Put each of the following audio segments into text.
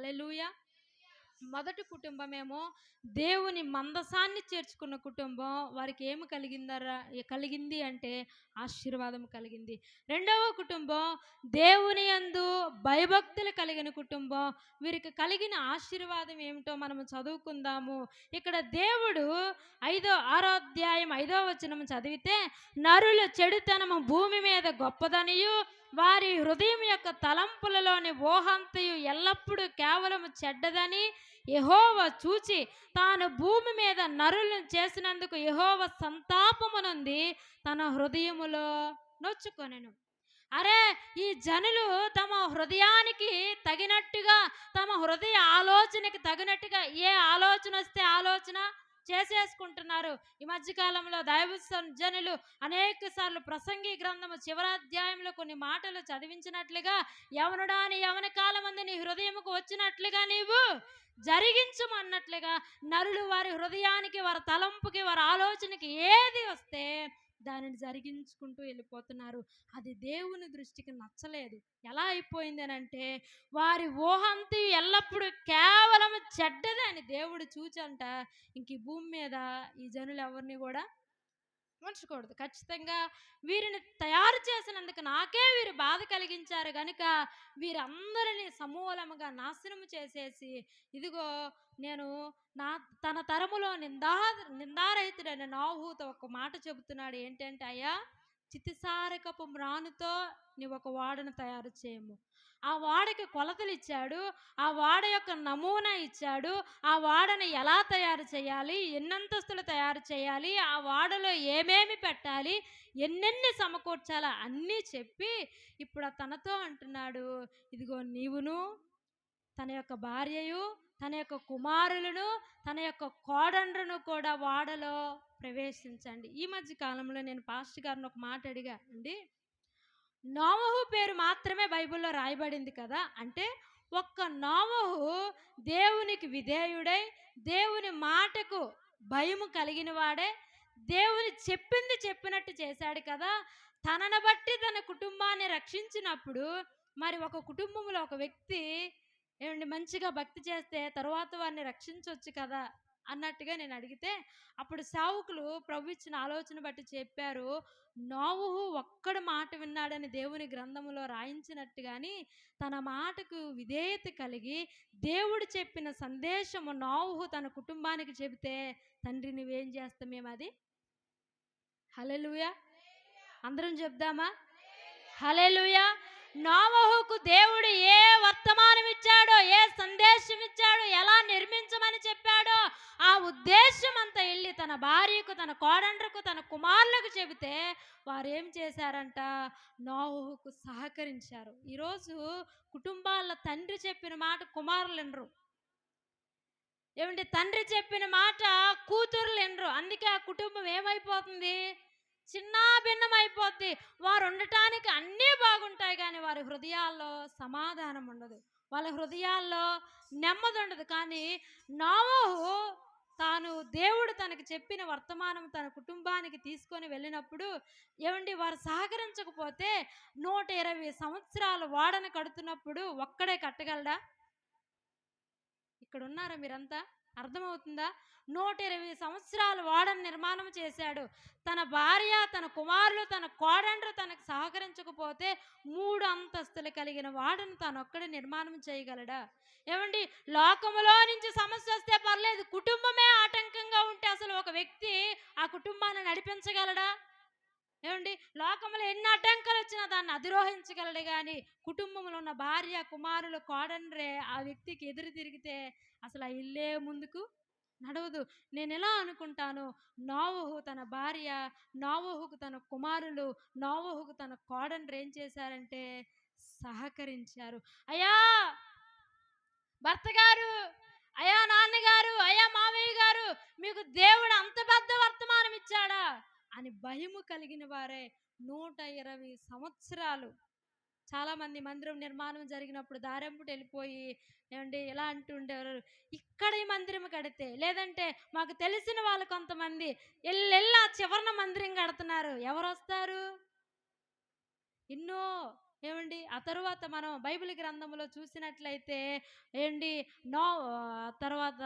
హల్లెలూయా. మొదటి కుటుంబమేమో దేవుని మందసాన్ని చేర్చుకున్న కుటుంబం. వారికి ఏమి కలిగిందరా కలిగింది అంటే ఆశీర్వాదం కలిగింది. రెండవ కుటుంబం దేవుని యందు భయభక్తులు కలిగిన కుటుంబం. వీరికి కలిగిన ఆశీర్వాదం ఏమిటో మనము చదువుకుందాము. ఇక్కడ దేవుడు ఐదో ఆరో అధ్యాయం ఐదో వచనం చదివితే నరుల చెడుతనము భూమి మీద గొప్పదనియు వారి హృదయం యొక్క తలంపులలోని ఊహంతయు ఎల్లప్పుడూ కేవలం చెడ్డదని యహోవ చూచి తాను భూమి మీద నరులను చేసినందుకు యహోవ సంతాపమునుంది తన హృదయములో నొచ్చుకొనెను. అరే ఈ జనులు తమ హృదయానికి తగినట్టుగా తమ హృదయ ఆలోచనకి తగినట్టుగా ఏ ఆలోచన వస్తే ఆలోచన? చేసేసుకుంటున్నారు. ఈ మధ్యకాలంలో దైవ జనులు అనేక సార్లు ప్రసంగి గ్రంథము చివరాధ్యాయంలో కొన్ని మాటలు చదివించినట్లుగా యవనుడా అని యవన కాలమంది నీ హృదయముకు వచ్చినట్లుగా నీవు జరిగించమన్నట్లుగా నరులు వారి హృదయానికి వారి తలంపుకి వారి ఆలోచనకి ఏది వస్తే దానిని జరిగించుకుంటూ వెళ్ళిపోతున్నారు. అది దేవుని దృష్టికి నచ్చలేదు. ఎలా అయిపోయింది అని అంటే వారి ఊహంతి ఎల్లప్పుడూ కేవలం చెడ్డదే అని దేవుడు చూచంట ఇంక ఈ భూమి మీద ఈ జనులు ఎవరిని కూడా ఉంచకూడదు ఖచ్చితంగా వీరిని తయారు చేసినందుకు నాకే వీరు బాధ కలిగించారు కనుక వీరందరినీ సమూలముగా నాశనము చేసేసి ఇదిగో నేను నా తన తరములో నిందా నిందారహితుడైన నాహూతో ఒక మాట చెబుతున్నాడు. ఏంటంటే అయ్యా చితిసారకపు మ్రానుతో నీవు ఒక వాడను తయారు చేయము. ఆ వాడకి కొలతలు ఇచ్చాడు ఆ వాడ యొక్క నమూనా ఇచ్చాడు ఆ వాడని ఎలా తయారు చేయాలి ఎన్నంతస్తులు తయారు చేయాలి ఆ వాడలో ఏమేమి పెట్టాలి ఎన్నెన్ని సమకూర్చాలా అన్నీ చెప్పి ఇప్పుడు తనతో అంటున్నాడు ఇదిగో నీవును తన యొక్క భార్యయు తన యొక్క కుమారులను తన యొక్క కోడండ్రును కూడా వాడలో ప్రవేశించండి. ఈ మధ్య కాలంలో నేను పాస్టర్ గారిని ఒక మాట అడిగా అండి నోవహు పేరు మాత్రమే బైబిల్లో రాయబడింది కదా. అంటే ఒక్క నోవహు దేవునికి విధేయుడై దేవుని మాటకు భయము కలిగిన వాడే దేవుని చెప్పింది చెప్పినట్టు చేశాడు కదా. తనను బట్టి తన కుటుంబాన్ని రక్షించినప్పుడు మరి ఒక కుటుంబంలో ఒక వ్యక్తి ఏమండి మంచిగా భక్తి చేస్తే తరువాత వారిని రక్షించవచ్చు కదా. అన్నట్టుగా నేను అడిగితే అప్పుడు సావుకులు ప్రభు ఇచ్చిన ఆలోచన బట్టి చెప్పారు నోవుహు ఒక్కడు మాట విన్నాడని దేవుని గ్రంథములో రాయించినట్టు కానీ తన మాటకు విధేయత కలిగి దేవుడు చెప్పిన సందేశము నోవుహు తన కుటుంబానికి చెబితే తండ్రి నువ్వేం చేస్తాం మేము అది? హలెలుయా అందరం చెప్దామా? హలెలుయా నోవహుకు దేవుడు ఏ వర్తమానం ఇచ్చాడో ఏ సందేశం ఇచ్చాడో ఎలా నిర్మించమని చెప్పాడో ఆ ఉద్దేశం అంతా వెళ్ళి తన భార్యకు తన కోడండ్రకు తన కుమారులకు చెబితే వారేం చేశారంట? నోవహుకు సహకరించారు. ఈరోజు కుటుంబాల తండ్రి చెప్పిన మాట కుమారులు వినరు ఏమంటే తండ్రి చెప్పిన మాట కూతురులు వినరు అందుకే ఆ కుటుంబం ఏమైపోతుంది? చిన్న విచ్ఛిన్నమైపోద్ది వారు ఉండటానికి అన్నీ బాగుంటాయి కానీ వారి హృదయాల్లో సమాధానం ఉండదు. వాళ్ళ హృదయాల్లో నెమ్మది ఉండదు. కానీ నోవహు తాను దేవుడు తనకి చెప్పిన వర్తమానం తన కుటుంబానికి తీసుకొని వెళ్ళినప్పుడు ఏమండి వారు సహకరించకపోతే నూట ఇరవై సంవత్సరాలు వాడన కడుతున్నప్పుడు ఒక్కడే కట్టగలడా? ఇక్కడ ఉన్నారా మీరంతా? అర్థమవుతుందా? నూట ఇరవై సంవత్సరాలు వాడని నిర్మాణం చేశాడు. తన భార్య తన కుమారులు తన కోడండ్రు తనకు సహకరించకపోతే మూడు అంతస్తులు కలిగిన వాడను తాను ఒక్కడే నిర్మాణం చేయగలడా? ఏమండి లోకములో నుంచి సమస్య వస్తే పర్లేదు కుటుంబమే ఆటంకంగా ఉంటే అసలు ఒక వ్యక్తి ఆ కుటుంబాన్ని నడిపించగలడా? ఏమండి? లోకంలో ఎన్ని అడ్డంకులు వచ్చినా దాన్ని అధిరోహించగలడు కానీ కుటుంబంలో ఉన్న భార్య కుమారులు కోడనరే ఆ వ్యక్తికి ఎదురు తిరిగితే అసలు ఆ ఇల్లే ముందుకు నడవదు. నేను ఎలా అనుకుంటాను? నోవహు తన భార్య నోవహుకు తన కుమారులు నోవహుకు తన కోడనరు ఏం చేశారంటే సహకరించారు. అయ్యా! భర్త గారు అయ్యా నాన్నగారు అయ్యా మామయ్య గారు మీకు దేవుడు అంత పెద్ద వర్తమానం ఇచ్చాడా అని భయము కలిగిన వారే నూట ఇరవై సంవత్సరాలు. చాలామంది మందిరం నిర్మాణం జరిగినప్పుడు దారెంపుటి వెళ్ళిపోయి ఏమండి ఎలా అంటుండేవారు ఇక్కడ ఈ మందిరం కడితే లేదంటే మాకు తెలిసిన వాళ్ళు కొంతమంది ఎల్లెల్లా చివరన మందిరం కడుతున్నారు. ఎవరు వస్తారు? ఎన్నో ఏమండి? ఆ తర్వాత మనం బైబిల్ గ్రంథంలో చూసినట్లయితే ఏంటి? నో తర్వాత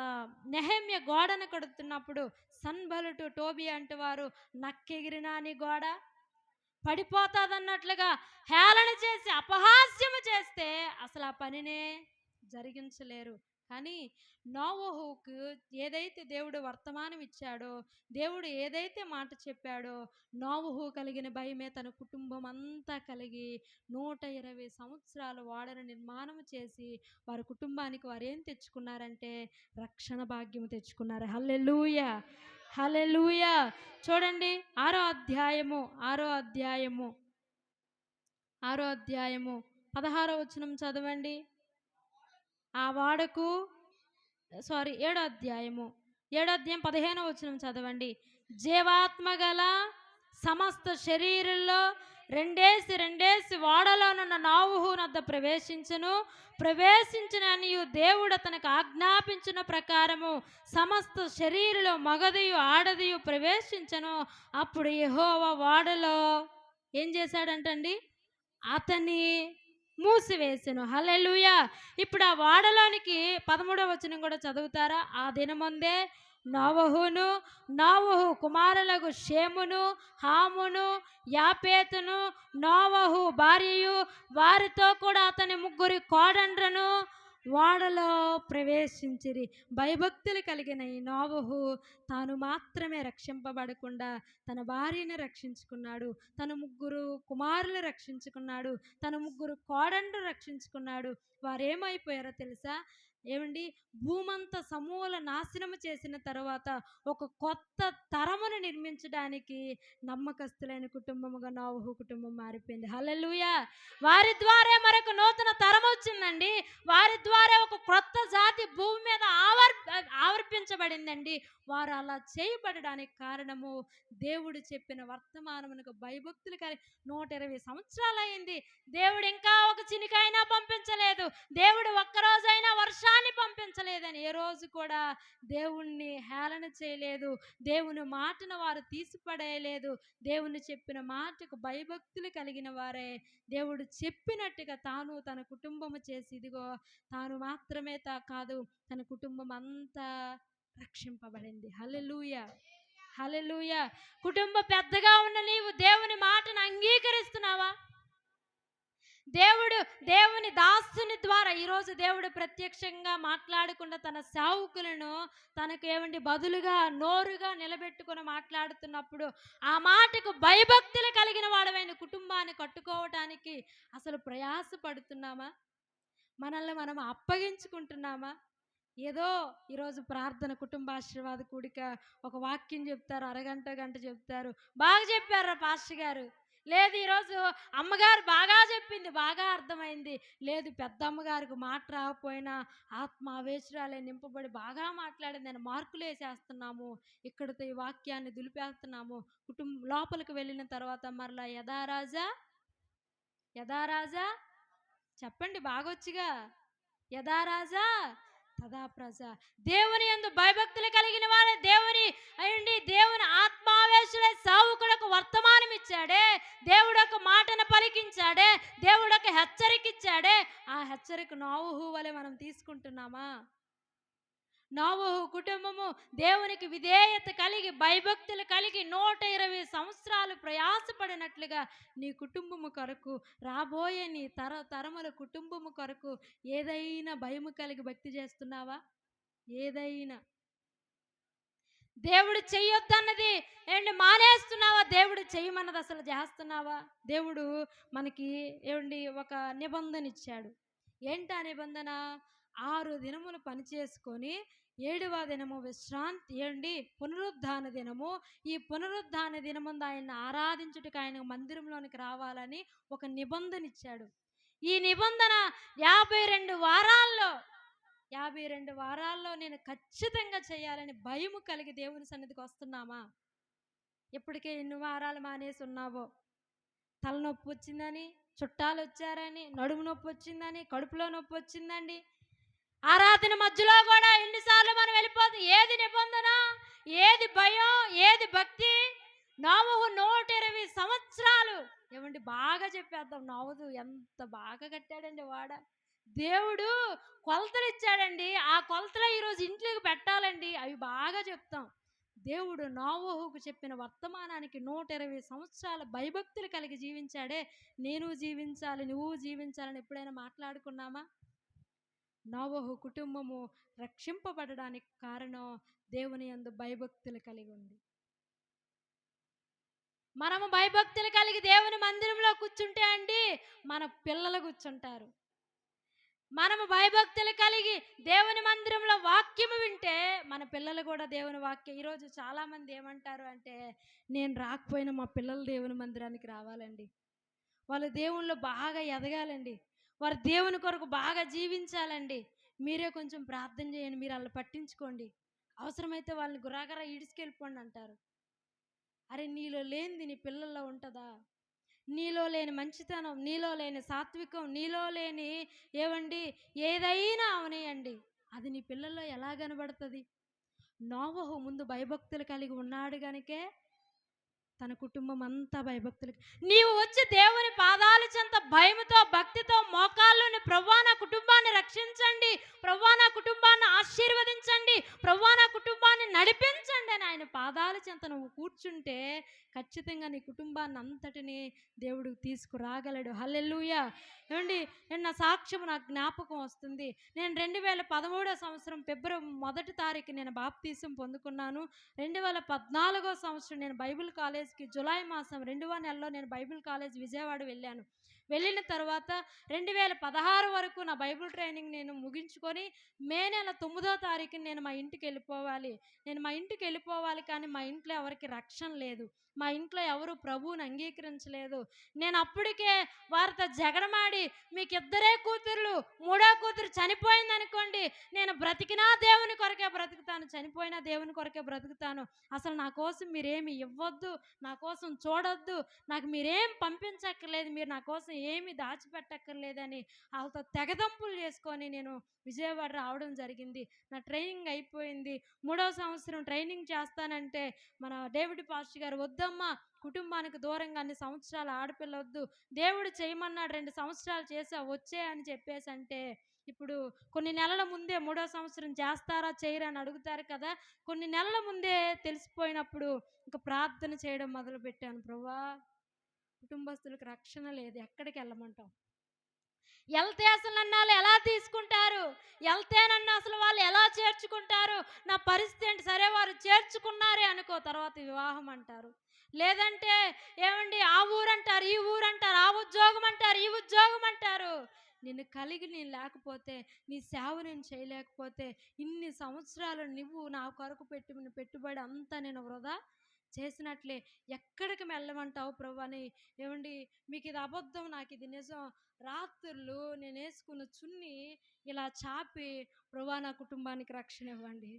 నెహమ్య గోడను కడుతున్నప్పుడు సన్బలుటు టోబీ అంటే వారు నక్కెగిరినా అని గోడ? పడిపోతాదన్నట్లుగా హేళన చేసి అపహాస్యము చేస్తే అసలు ఆ పనినే జరిగించలేరు. కానీ నోవహుకు ఏదైతే దేవుడు వర్తమానం ఇచ్చాడో దేవుడు ఏదైతే మాట చెప్పాడో నోవహు కలిగిన భయమే తన కుటుంబం అంతా కలిగి నూట ఇరవై సంవత్సరాలు వాడను నిర్మాణం చేసి వారి కుటుంబానికి వారు ఏం తెచ్చుకున్నారంటే రక్షణ భాగ్యం తెచ్చుకున్నారు. హల్లెలూయ! హల్లెలూయ! చూడండి ఆరో అధ్యాయము ఆరో అధ్యాయము ఆరో అధ్యాయము పదహారో వచనం చదవండి. ఆ వాడకు సారీ ఏడో అధ్యాయము. ఏడో అధ్యాయం పదిహేను వచనం చదవండి. జీవాత్మ గల సమస్త శరీరంలో రెండేసి రెండేసి వాడలోనున్న నావుహు నద్ద ప్రవేశించును. ప్రవేశించిన అనియు దేవుడు తనకు ఆజ్ఞాపించిన ప్రకారము సమస్త శరీరులో మగదియు ఆడదియు ప్రవేశించను. అప్పుడు యహోవ వాడలో ఏం చేశాడంటండి? అతని మూసివేసెను. హల్లెలూయా. ఇప్పుడు ఆ వాడలోనికి పదమూడవ వచనం కూడా చదువుతారా? ఆ దినముందే నోవహును నోవహు కుమారులకు షేమును హామును యాపేతును నోవహు భార్యయు వారితో కూడా అతని ముగ్గురి కోడండ్రను వాడలో ప్రవేశించిరి. భయభక్తులు కలిగిన ఈ నోవహు తాను మాత్రమే రక్షింపబడకుండా తన భార్యను రక్షించుకున్నాడు. తన ముగ్గురు కుమారులు రక్షించుకున్నాడు. తన ముగ్గురు కోడండ్రు రక్షించుకున్నాడు. వారు ఏమైపోయారో తెలుసా? ఏమండి? భూమంతా సమూల నాశనము చేసిన తర్వాత ఒక కొత్త తరమును నిర్మించడానికి నమ్మకస్తులైన కుటుంబముగా నోవహు కుటుంబం మారిపోయింది. హల్లెలూయా! వారి ద్వారా మరొక నూతన తరం వచ్చిందండి. వారి ద్వారా ఒక కొత్త జాతి భూమి మీద ఆవర్ ఆవర్పించబడిందండి వారు అలా చేయబడడానికి కారణము దేవుడు చెప్పిన వర్తమానమునకు భయభక్తులు కలిగి నూట ఇరవై సంవత్సరాలు అయింది దేవుడు ఇంకా ఒక చినికైనా పంపించలేదు. దేవుడు ఒక్కరోజైనా వర్షాన్ని పంపించలేదని. ఏ రోజు కూడా దేవుణ్ణి హేళన చేయలేదు. దేవుని మాటను వారు తీసిపడేయలేదు. దేవుని చెప్పిన మాటకు భయభక్తులు కలిగిన వారే. దేవుడు చెప్పినట్టుగా తాను తన కుటుంబము చేసి ఇదిగో తాను మాత్రమే తా కాదు తన కుటుంబం అంతా రక్షింపబడింది. హలెలూయ హలెలూయ కుటుంబ పెద్దగా ఉన్న నీవు దేవుని మాటను అంగీకరిస్తున్నావా? దేవుడు దేవుని దాసుని ద్వారా ఈరోజు దేవుడు ప్రత్యక్షంగా మాట్లాడకుండా తన సేవకులను తనకు ఏమండి బదులుగా నోరుగా నిలబెట్టుకొని మాట్లాడుతున్నప్పుడు ఆ మాటకు భయభక్తులు కలిగిన వాడమైన కుటుంబాన్ని కట్టుకోవటానికి అసలు ప్రయాసపడుతున్నామా? మనల్ని మనం అప్పగించుకుంటున్నామా? ఏదో ఈరోజు ప్రార్థన కుటుంబాశీర్వాద కూడిక ఒక వాక్యం చెప్తారు అరగంట గంట చెప్తారు. బాగా చెప్పారు పాస్టర్ గారు. లేదు ఈరోజు అమ్మగారు బాగా చెప్పింది బాగా అర్థమైంది. లేదు పెద్ద అమ్మగారికి మాట రాకపోయినా ఆత్మ ఆవేశరాలే నింపబడి బాగా మాట్లాడింది. అని మార్కులు వేసేస్తున్నాము ఇక్కడితో ఈ వాక్యాన్ని దులిపేస్తున్నాము. కుటుంబ లోపలికి వెళ్ళిన తర్వాత మరలా యథారాజా యథారాజా చెప్పండి బాగొచ్చుగా? యథారాజా తదా ప్రజ. దేవుని యందు భయభక్తులు కలిగిన వారే దేవుని అయ్యండి దేవుని ఆత్మావేశులే సావుకులకు వర్తమానం ఇచ్చాడే దేవుడు ఒక మాటను పలికించాడే. దేవుడు ఒక హెచ్చరిక ఇచ్చాడే ఆ హెచ్చరిక నోవుహు వలె మనం తీసుకుంటున్నామా? నోవహు కుటుంబము దేవునికి విధేయత కలిగి భయభక్తులు కలిగి నూట ఇరవై సంవత్సరాలు ప్రయాసపడినట్లుగా నీ కుటుంబము కొరకు రాబోయే నీ తర తరముల కుటుంబము కొరకు ఏదైనా భయము కలిగి భక్తి చేస్తున్నావా? ఏదైనా. దేవుడు చెయ్యొద్దన్నది ఏమండి మానేస్తున్నావా? దేవుడు చెయ్యమన్నది అసలు చేస్తున్నావా? దేవుడు మనకి ఏమండి ఒక నిబంధన ఇచ్చాడు. ఏంటి ఆ నిబంధన? ఆరు దినములు పని చేసుకొని ఏడవ దినము విశ్రాంతి ఏండి పునరుద్ధాన దినము. ఈ పునరుద్ధాన దినముందు ఆయన ఆరాధించుటకు ఆయన మందిరంలోనికి రావాలని ఒక నిబంధన ఇచ్చాడు ఈ నిబంధన యాభై రెండు వారాల్లో యాభై రెండు వారాల్లో నేను ఖచ్చితంగా చేయాలని భయము కలిగి దేవుని సన్నిధికి వస్తున్నామా? ఇప్పటికే ఎన్ని వారాలు మానేసి ఉన్నావో? తలనొప్పి వచ్చిందని చుట్టాలు వచ్చారని నడుము నొప్పి వచ్చిందని కడుపులో నొప్పి వచ్చిందండి. ఆరాధన మధ్యలో కూడా ఎన్నిసార్లు మనం వెళ్ళిపోతుంది ఏది నిబంధన ఏది భయం ఏది భక్తి నోవహు నూట ఇరవై సంవత్సరాలు. ఏమండి బాగా చెప్పేద్దాం. నవ్వుదు ఎంత బాగా కట్టాడండి వాడ. దేవుడు కొలతలు ఇచ్చాడండి. ఆ కొలతలు ఈరోజు ఇంట్లోకి పెట్టాలండి. అవి బాగా చెప్తాం. దేవుడు నోవహుకు చెప్పిన వర్తమానానికి నూట ఇరవై సంవత్సరాల భయభక్తులు కలిగి జీవించాడే. నేను జీవించాలి నువ్వు జీవించాలని ఎప్పుడైనా మాట్లాడుకున్నామా? నోవహు కుటుంబము రక్షింపబడడానికి కారణం దేవుని యందు భయభక్తులు కలిగి ఉంది మనము భయభక్తులు కలిగి దేవుని మందిరంలో కూర్చుంటే అండి మన పిల్లలు కూర్చుంటారు. మనము భయభక్తులు కలిగి దేవుని మందిరంలో వాక్యము వింటే మన పిల్లలు కూడా దేవుని వాక్యం. ఈరోజు చాలామంది ఏమంటారు అంటే నేను రాకపోయినా మా పిల్లలు దేవుని మందిరానికి రావాలండి. వాళ్ళు దేవుళ్ళు బాగా ఎదగాలండి. వారు దేవుని కొరకు బాగా జీవించాలండి. మీరే కొంచెం ప్రార్థన చేయండి మీరు అలా పట్టించుకోండి. అవసరమైతే వాళ్ళని గురాగరా ఈడ్చుకెళ్ళిపోండి అంటారు. అరే నీలో లేనిది నీ పిల్లల్లో ఉంటుందా? నీలో లేని మంచితనం నీలో లేని సాత్వికం నీలో లేని ఏవండి? ఏదైనా అవనేయండి. అది నీ పిల్లల్లో ఎలా కనబడుతుంది? నోవహు ముందు భయభక్తులు కలిగి ఉన్నాడు కనుకే తన కుటుంబం అంతా భయభక్తులకి. నీవు వచ్చి దేవుని పాదాల చెంత భయముతో భక్తితో మోకాల్లోని ప్రవ్వా నా కుటుంబాన్ని రక్షించండి. ప్రవ్వా నా కుటుంబాన్ని ఆశీర్వదించండి ప్రవ్వా నా కుటుంబాన్ని నడిపించండి అని ఆయన పాదాల చెంత నువ్వు కూర్చుంటే ఖచ్చితంగా నీ కుటుంబాన్ని అంతటిని దేవుడు తీసుకురాగలడు. హల్లెల్లుయా ఏమండి నేను నా సాక్ష్యం నాకు జ్ఞాపకం వస్తుంది. నేను రెండు వేల పదమూడో సంవత్సరం ఫిబ్రవరి మొదటి తారీఖు నేను బాప్తీసం పొందుకున్నాను. రెండు వేల పద్నాలుగో సంవత్సరం నేను బైబిల్ కాలేజ్కి జులై మాసం రెండవ నెలలో నేను బైబిల్ కాలేజ్ విజయవాడ వెళ్ళాను. వెళ్ళిన తర్వాత రెండు వేల పదహారు వరకు నా బైబిల్ ట్రైనింగ్ నేను ముగించుకొని మే నెల తొమ్మిదో తారీఖున నేను మా ఇంటికి వెళ్ళిపోవాలి. నేను మా ఇంటికి వెళ్ళిపోవాలి కానీ మా ఇంట్లో ఎవరికి రక్షణ లేదు. మా ఇంట్లో ఎవరు ప్రభువుని అంగీకరించలేదు. నేను అప్పటికే వారితో జగడమాడి మీకు ఇద్దరే కూతుర్లు మూడో కూతురు చనిపోయిందనుకోండి నేను బ్రతికినా దేవుని కొరకే బ్రతుకుతాను చనిపోయినా దేవుని కొరకే బ్రతుకుతాను. అసలు నా కోసం మీరేమి ఇవ్వద్దు నా కోసం చూడొద్దు నాకు మీరేం పంపించక్కర్లేదు మీరు నా కోసం ఏమి దాచిపెట్టక్కర్లేదని వాళ్ళతో తెగదంపులు చేసుకొని నేను విజయవాడ రావడం జరిగింది. నా ట్రైనింగ్ అయిపోయింది. మూడో సంవత్సరం ట్రైనింగ్ చేస్తానంటే మన డేవిడ్ పాస్టర్ గారు వద్దమ్మా కుటుంబానికి దూరంగా అన్ని సంవత్సరాలు ఆడపిల్ల వద్దు దేవుడు చేయమన్నాడు రెండు సంవత్సరాలు చేసా వచ్చే అని చెప్పేసి అంటే ఇప్పుడు కొన్ని నెలల ముందే మూడో సంవత్సరం చేస్తారా చేయరా అని అడుగుతారు కదా. కొన్ని నెలల ముందే తెలిసిపోయినప్పుడు ఇంకా ప్రార్థన చేయడం మొదలుపెట్టాను. ప్రభా కుటుంబస్తులకు రక్షణ లేదు ఎక్కడికి వెళ్ళమంటాం వెళ్తే అసలు నన్ను వాళ్ళు ఎలా తీసుకుంటారు? వెళ్తే నన్ను అసలు వాళ్ళు ఎలా చేర్చుకుంటారు? నా పరిస్థితి ఏంటి? సరే వారు చేర్చుకున్నారే అనుకో తర్వాత వివాహం అంటారు. లేదంటే ఏమండి ఆ ఊరు అంటారు ఈ ఊరు అంటారు ఆ ఉద్యోగం అంటారు ఈ ఉద్యోగం అంటారు. నిన్ను కలిగి నేను లేకపోతే నీ సేవ నేను చేయలేకపోతే ఇన్ని సంవత్సరాలు నువ్వు నా కొరకు పెట్టిన పెట్టుబడి అంతా నేను వృధా? చేసినట్లే ఎక్కడికి వెళ్ళమంటావు ప్రభు అని ఏమండి మీకు ఇది అబద్ధం నాకు ఇది నిజం. రాత్రులు నేను వేసుకున్న చున్ని ఇలా చాపి ప్రభా నా కుటుంబానికి రక్షణ ఇవ్వండి.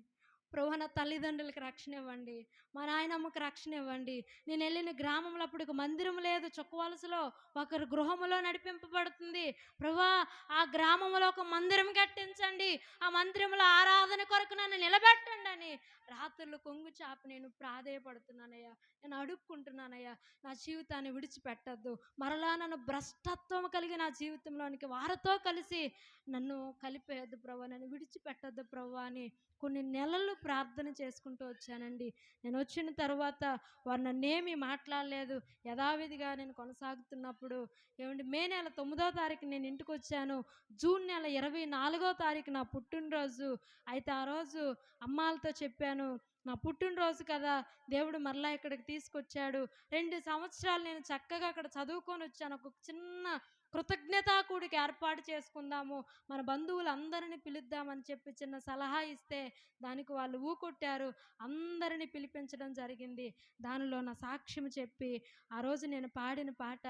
ప్రభు నా తల్లిదండ్రులకు రక్షణ ఇవ్వండి మా నాయనమ్మకు రక్షణ ఇవ్వండి నేను వెళ్ళిన గ్రామంలో అప్పుడు మందిరం లేదు. చొక్కవలసలో ఒకరు గృహములో నడిపింపబడుతుంది. ప్రభా ఆ గ్రామంలో ఒక మందిరం కట్టించండి. ఆ మందిరంలో ఆరాధన కొరకు నన్ను నిలబెట్టండి అని రాత్రులు కొంగు చాపి నేను ప్రాధేయపడుతున్నానయ్యా. నేను అడుక్కుంటున్నానయ్యా. నా జీవితాన్ని విడిచిపెట్టద్దు. మరలా నన్ను భ్రష్టత్వం కలిగి నా జీవితంలోనికి వారితో కలిసి నన్ను కలిపేయద్దు ప్రభా. నన్ను విడిచిపెట్టద్దు ప్రభా అని కొన్ని నెలలు ప్రార్థన చేసుకుంటూ వచ్చానండి. నేను వచ్చిన తర్వాత వారు నన్నేమి మాట్లాడలేదు. యథావిధిగా నేను కొనసాగుతున్నప్పుడు ఏమంటే మే నెల తొమ్మిదో తారీఖు నేను ఇంటికి వచ్చాను. జూన్ నెల ఇరవై నాలుగో తారీఖు నా పుట్టినరోజు. అయితే ఆ రోజు అమ్మాలతో చెప్పాను నా పుట్టినరోజు కదా దేవుడు మరలా ఇక్కడికి తీసుకొచ్చాడు. రెండు సంవత్సరాలు నేను చక్కగా అక్కడ చదువుకొని వచ్చాను. ఒక చిన్న కృతజ్ఞతాకూడికి ఏర్పాటు చేసుకుందాము. మన బంధువులందరినీ పిలుద్దామని చెప్పి చిన్న సలహా ఇస్తే దానికి వాళ్ళు ఊకొట్టారు. అందరినీ పిలిపించడం జరిగింది. దానిలో నా సాక్ష్యం చెప్పి ఆ రోజు నేను పాడిన పాట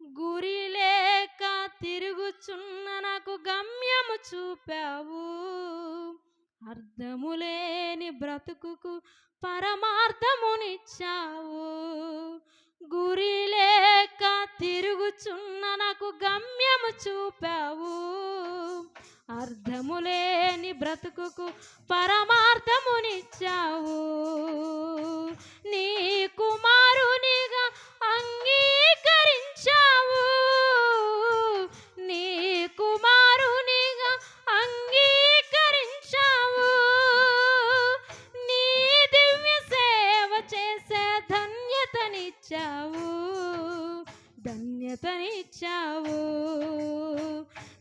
గురి లేక తిరుగుచున్న నాకు గమ్యము చూపావు. అర్థములేని బ్రతుకుకు పరమార్థమునిచ్చావు. గురి లేక తిరుగుచున్న నాకు గమ్యము చూపావు. అర్థములేని బ్రతుకుకు పరమార్థమునిచ్చావు. నీ కుమారుని ఇచ్చావు ధన్యతనిచ్చావు.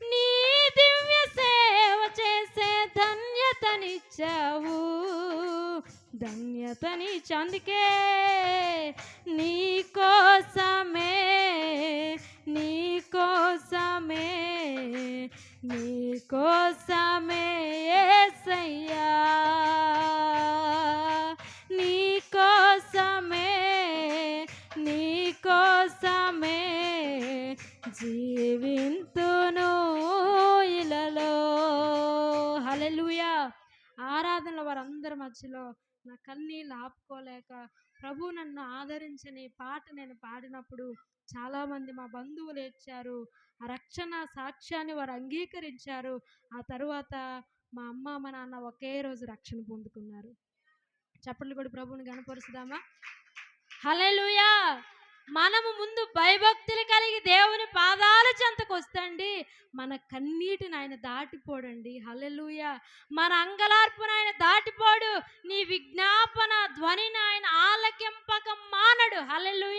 నీ దివ్య సేవ చేసే ధన్యతనిచ్చావు ధన్యతని అందుకే నీ కోసమే నీ కోసమే నీ కోసమే సయ్యా కోసమే జీవింతును ఇలలో. హల్లెలూయా. ఆరాధనలో వారందరి మధ్యలో నా కన్నీళ్ళు ఆపుకోలేక ప్రభు నన్ను ఆదరించని పాట నేను పాడినప్పుడు చాలామంది మా బంధువులు ఏడ్చారు. ఆ రక్షణ సాక్ష్యాన్ని వారు అంగీకరించారు. ఆ తరువాత మా అమ్మ మా నాన్న ఒకే రోజు రక్షణ పొందుకున్నారు. చప్పట్లు కూడా ప్రభువుని గనపరుచుదామా హల్లెలూయా! మనము ముందు భయభక్తులు కలిగి దేవుని పాదాల చెంతకు వస్తండి మన కన్నీటిని ఆయన దాటిపోడండి. హల్లెలూయ. మన అంగలార్పును ఆయన దాటిపోడు. నీ విజ్ఞాపన ధ్వనిని ఆయన ఆలకింపక మానడు. హల్లెలూయ.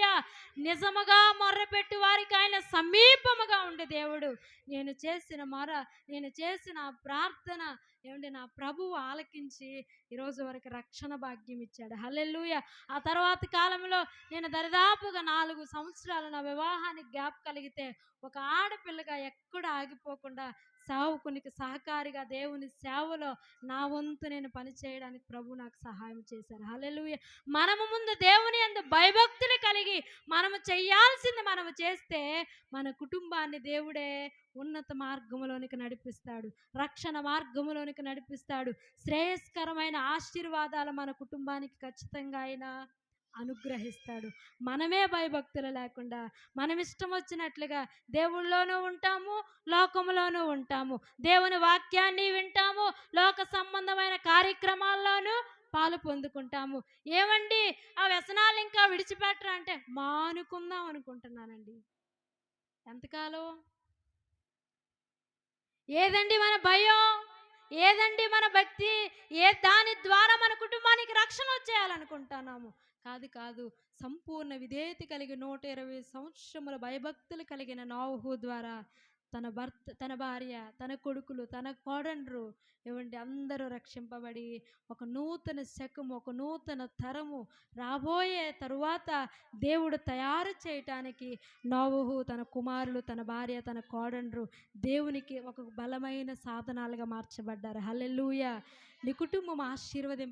నిజముగా మొర్రపెట్టు వారికి ఆయన సమీపముగా ఉండే దేవుడు. నేను చేసిన మొర నేను చేసిన ప్రార్థన ఏమంటే నా ప్రభువు ఆలకించి ఈరోజు వరకు రక్షణ భాగ్యం ఇచ్చాడు. హల్లెలూయ. ఆ తర్వాత కాలంలో నేను దరిదాపుగా నాలుగు సంవత్సరాలు నా వివాహానికి గ్యాప్ కలిగితే ఒక ఆడపిల్లగా ఎక్కడ ఆగిపోకుండా సేవకునికి సహకారిగా దేవుని సేవలో నా వంతు నేను పని చేయడానికి ప్రభు నాకు సహాయం చేశారు. హల్లెలూయ. మనము ముందు దేవుని అందు భయభక్తులు కలిగి మనము చేయాల్సింది మనము చేస్తే మన కుటుంబాన్ని దేవుడే ఉన్నత మార్గములోనికి నడిపిస్తాడు. రక్షణ మార్గములోనికి నడిపిస్తాడు. శ్రేయస్కరమైన ఆశీర్వాదాలు మన కుటుంబానికి ఖచ్చితంగా ఆయన అనుగ్రహిస్తాడు. మనమే భయభక్తులు లేకుండా మనం ఇష్టం వచ్చినట్లుగా దేవుళ్ళలోనూ ఉంటాము లోకంలోనూ ఉంటాము. దేవుని వాక్యాన్ని వింటాము లోక సంబంధమైన కార్యక్రమాల్లోనూ పాలు పొందుకుంటాము. ఏమండి? ఆ వ్యసనాలు ఇంకా విడిచిపెట్టరా అంటే మానుకుందాం అనుకుంటున్నానండి. ఎంతకాలం? ఏదండి మన భయం? ఏదండి మన భక్తి? ఏ దాని ద్వారా మన కుటుంబానికి రక్షణ వచ్చేయాలనుకుంటున్నాము? కాదు కాదు. సంపూర్ణ విధేయత కలిగి నూట ఇరవై సంవత్సరముల భయభక్తులు కలిగిన నోహు ద్వారా తన భర్త తన భార్య తన కొడుకులు తన కోడండ్రు ఏమండి అందరూ రక్షింపబడి ఒక నూతన శకము ఒక నూతన తరము రాబోయే తరువాత దేవుడు తయారు చేయటానికి నోవహు తన కుమారులు తన భార్య తన కోడండ్రు దేవునికి ఒక బలమైన సాధనాలుగా మార్చబడ్డారు. హలెలూయ నీ కుటుంబం ఆశీర్వదింప